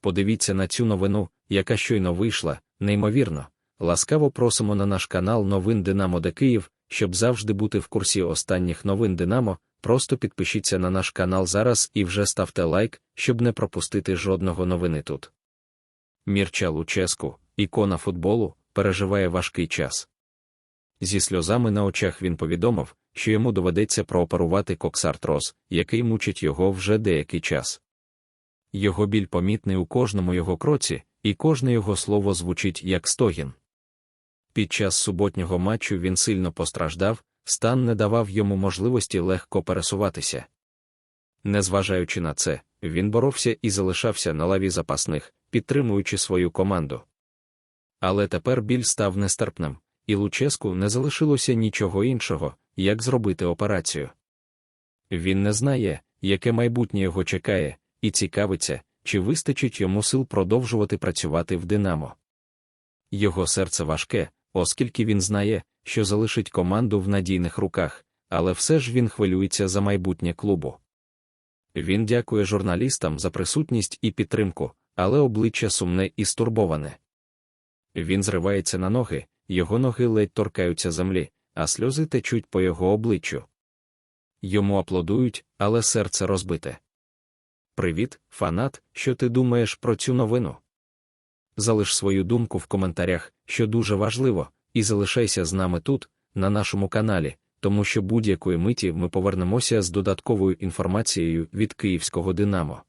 подивіться на цю новину, яка щойно вийшла, неймовірно. Ласкаво просимо на наш канал Новин Динамо де Київ, щоб завжди бути в курсі останніх новин Динамо. Просто підпишіться на наш канал зараз і вже ставте лайк, щоб не пропустити жодного новини тут. Мірча Луческу, ікона футболу, переживає важкий час. Зі сльозами на очах він повідомив, що йому доведеться прооперувати коксартроз, який мучить його вже деякий час. Його біль помітний у кожному його кроці, і кожне його слово звучить як стогін. Під час суботнього матчу він сильно постраждав, стан не давав йому можливості легко пересуватися. Незважаючи на це, він боровся і залишався на лаві запасних, підтримуючи свою команду. Але тепер біль став нестерпним, і Луческу не залишилося нічого іншого, як зробити операцію. Він не знає, яке майбутнє його чекає, і цікавиться, чи вистачить йому сил продовжувати працювати в Динамо. Його серце важке, оскільки він знає, що залишить команду в надійних руках, але все ж він хвилюється за майбутнє клубу. Він дякує журналістам за присутність і підтримку, але обличчя сумне і стурбоване. Він зривається на ноги, його ноги ледь торкаються землі, а сльози течуть по його обличчю. Йому аплодують, але серце розбите. Привіт, фанат, що ти думаєш про цю новину? Залиш свою думку в коментарях, що дуже важливо, і залишайся з нами тут, на нашому каналі, тому що будь-якої миті ми повернемося з додатковою інформацією від київського Динамо.